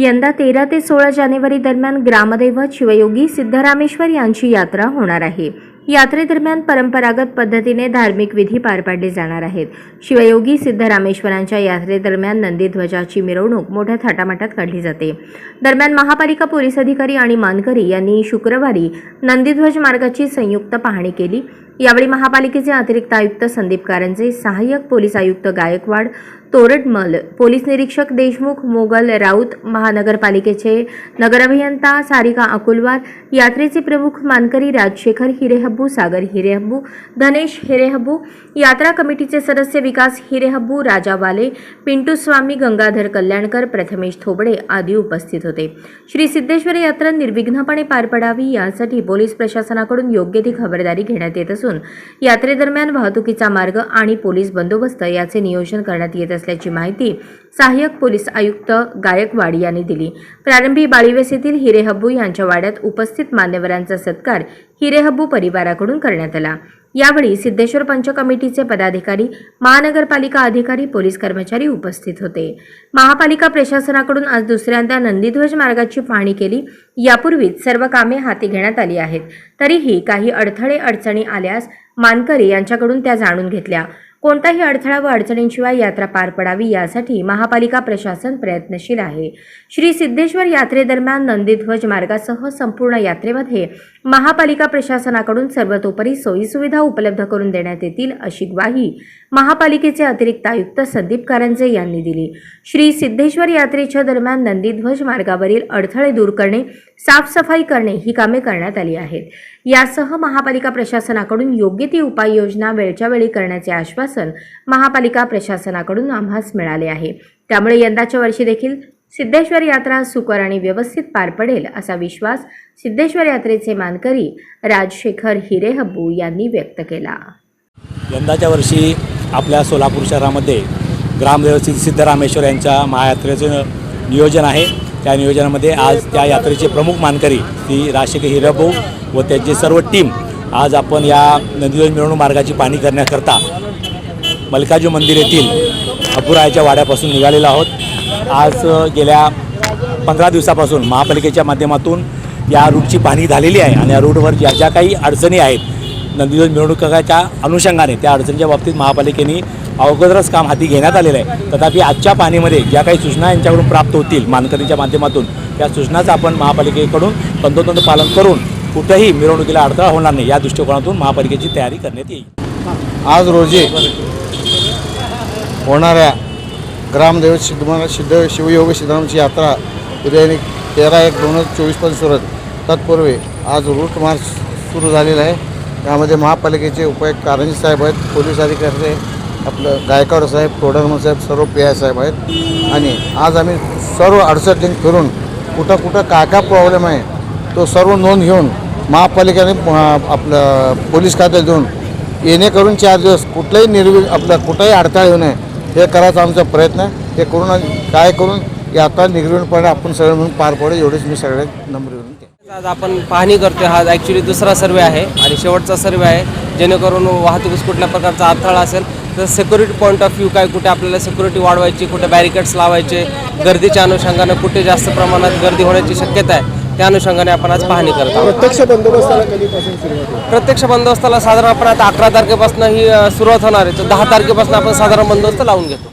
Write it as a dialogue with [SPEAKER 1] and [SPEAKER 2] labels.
[SPEAKER 1] यंदा तेरा ते सोळा जानेवारी दरम्यान ग्रामदैवत शिवयोगी सिद्धरामेश्वर यांची यात्रा होणार आहे. यात्रेदरम्यान परंपरागत पद्धतीने धार्मिक विधी पार पाडले जाणार आहेत. शिवयोगी सिद्धरामेश्वरांच्या यात्रेदरम्यान नंदीध्वजाची मिरवणूक मोठ्या थाटामाटात काढली जाते. दरम्यान महापालिका पोलीस अधिकारी आणि मानकरी यांनी शुक्रवारी नंदीध्वज मार्गाची संयुक्त पाहणी केली. यावेळी महापालिकेचे अतिरिक्त आयुक्त संदीप कारंजे सहाय्यक पोलीस आयुक्त गायकवाड तोरडमल. पोलीस निरीक्षक देशमुख मोगल राऊत महानगरपालिकेचे नगराभियंता सारिका अकुलवार यात्रेचे प्रमुख मानकरी राजशेखर हिरेहब्बू सागर हिरेहब्बू धनेश हिरेहब्बू यात्रा कमिटीचे सदस्य विकास हिरेहब्बू राजावाले पिंटू स्वामी गंगाधर कल्याणकर प्रथमेश थोबडे आदी उपस्थित होते. श्री सिद्धेश्वर यात्रा निर्विघ्नपणे पार पडावी यासाठी पोलीस प्रशासनाकडून योग्य ती खबरदारी घेण्यात येत असून यात्रेदरम्यान वाहतुकीचा मार्ग आणि पोलीस बंदोबस्त याचे नियोजन करण्यात येत असल्याची माहिती सहाय्यक पोलीस आयुक्त गायकवाड यांनी दिली. प्रारंभी बाळीवेस येथील हिरेहब्बू यांच्या वाड्यात उपस्थित मान्यवरांचा सत्कार हिरेहब्बू परिवाराकडून करण्यात आला. यावेळी सिद्धेश्वर पंच कमिटीचे पदाधिकारी महानगरपालिका अधिकारी पोलीस कर्मचारी उपस्थित होते. महापालिका प्रशासनाकडून आज दुसऱ्यांदा नंदीध्वज मार्गाची पाहणी केली. यापूर्वीच सर्व कामे हाती घेण्यात आली आहेत. तरीही काही अडथळे अडचणी आल्यास मानकरी यांच्याकडून त्या जाणून घेतल्या. कोणताही अडथळा व अडचणींशिवाय यात्रा पार पडावी यासाठी महापालिका प्रशासन प्रयत्नशील आहे. श्री सिद्धेश्वर यात्रेदरम्यान नंदीध्वज मार्गासह संपूर्ण यात्रेमध्ये महापालिका प्रशासनाकडून सर्वतोपरी सोयीसुविधा उपलब्ध करून देण्यात येतील अशी ग्वाही महापालिकेचे अतिरिक्त आयुक्त संदीप कारंजे यांनी दिली. श्री सिद्धेश्वर यात्रेच्या दरम्यान नंदीध्वज मार्गावरील अडथळे दूर करणे साफसफाई करणे ही कामे करण्यात आली आहेत. यासह महापालिका प्रशासनाकडून योग्य ती उपाययोजना वेळच्या वेळी करण्याचे आश्वासन महापालिका प्रशासनाकडून आम्हास मिळाले आहे. त्यामुळे यंदाच्या वर्षी देखील सिद्धेश्वर यात्रा सुकर आणि व्यवस्थित पार पडेल असा विश्वास सिद्धेश्वर यात्रेचे मानकरी राजशेखर हिरेहब्बू यांनी व्यक्त केला.
[SPEAKER 2] यंदाच्या वर्षी आपल्या सोलापूर शहरामध्ये ग्रामदेवस्थित सिद्धरामेश्वर यांच्या महायात्रेचं नियोजन आहे. त्या नियोजनामध्ये आज त्या यात्रेचे प्रमुख मानकरी श्री राजशेखर हिरेहब्बू व त्यांची सर्व टीम आज आपण या नदीवर मिळवणूक मार्गाची पाहणी करण्याकरता मल्काजू मंदिर येथील अपुरायाच्या वाड्यापासून निघालेलो आहोत. आज गेल्या पंधरा दिवसापासून महापालिकेच्या माध्यमातून या रूटची पाहणी झालेली आहे आणि या रूटवर ज्या ज्या काही अडचणी आहेत नंदीध्वज मिरवणुकाच्या अनुषंगाने त्या अडचणीच्या बाबतीत महापालिकेने अगोदरच काम हाती घेण्यात आलेलं आहे. तथापि आजच्या पाहणीमध्ये ज्या काही सूचना यांच्याकडून प्राप्त होतील मानकरीच्या माध्यमातून त्या सूचनाचं आपण महापालिकेकडून तंतोतंत पालन करून कुठंही मिरवणुकीला अडथळा होणार नाही या दृष्टिकोनातून महापालिकेची तयारी करण्यात येईल.
[SPEAKER 3] आज रोजी होणाऱ्या ग्रामदेव सिद्धमान सिद्ध शिवयोग सिद्धरामची यात्रा उद्याने तेरा एक दोन हजार चोवीसपर्यंत सुरू आहे. तत्पूर्वी आज रूट मार्च सुरू झालेला आहे त्यामध्ये महापालिकेचे उपायुक्त कारंजी साहेब आहेत पोलीस अधिकारी आहे, आपलं गायकवाड साहेब तोडरमल साहेब सर्व पी आय साहेब आहेत आणि आज आम्ही सर्व अडचणी फिरून कुठं कुठं काय काय प्रॉब्लेम आहे तो सर्व नोंद घेऊन महापालिकेने आपलं पोलीस खात्यात देऊन येणेकरून चार दिवस कुठलाही निर्वि आपलं कुठंही अडथळा येऊ नये हे करायचा आमचा प्रयत्न आहे. हे करून काय करून आता निगडूनपणे आपण सगळे म्हणून पार पडू एवढेच मी सगळ्यात नम्र विनंती
[SPEAKER 4] आज आपण पाहणी करतोय हा ॲक्च्युली दुसरा सर्वे आहे आणि शेवटचा सर्वे आहे. जेणेकरून वाहतुकीस कुठल्या प्रकारचा अडथळा असेल तर सिक्युरिटी पॉईंट ऑफ व्ह्यू काय कुठे आपल्याला सिक्युरिटी वाढवायची कुठे बॅरिकेड्स लावायचे गर्दीच्या अनुषंगानं कुठे जास्त प्रमाणात गर्दी होण्याची शक्यता आहे. त्या अनुषंगाने आपण आज पाहणी करत आहोत.
[SPEAKER 3] प्रत्यक्ष बंदोबस्ताला कधीपासून सुरुवात होईल?
[SPEAKER 4] प्रत्यक्ष बंदोबस्ताला साधारण आपण आता अकरा तारखेपासून ही अ, सुरुवात होणार आहे. तर दहा तारखेपासून आपण साधारण बंदोबस्त लावून घेतो.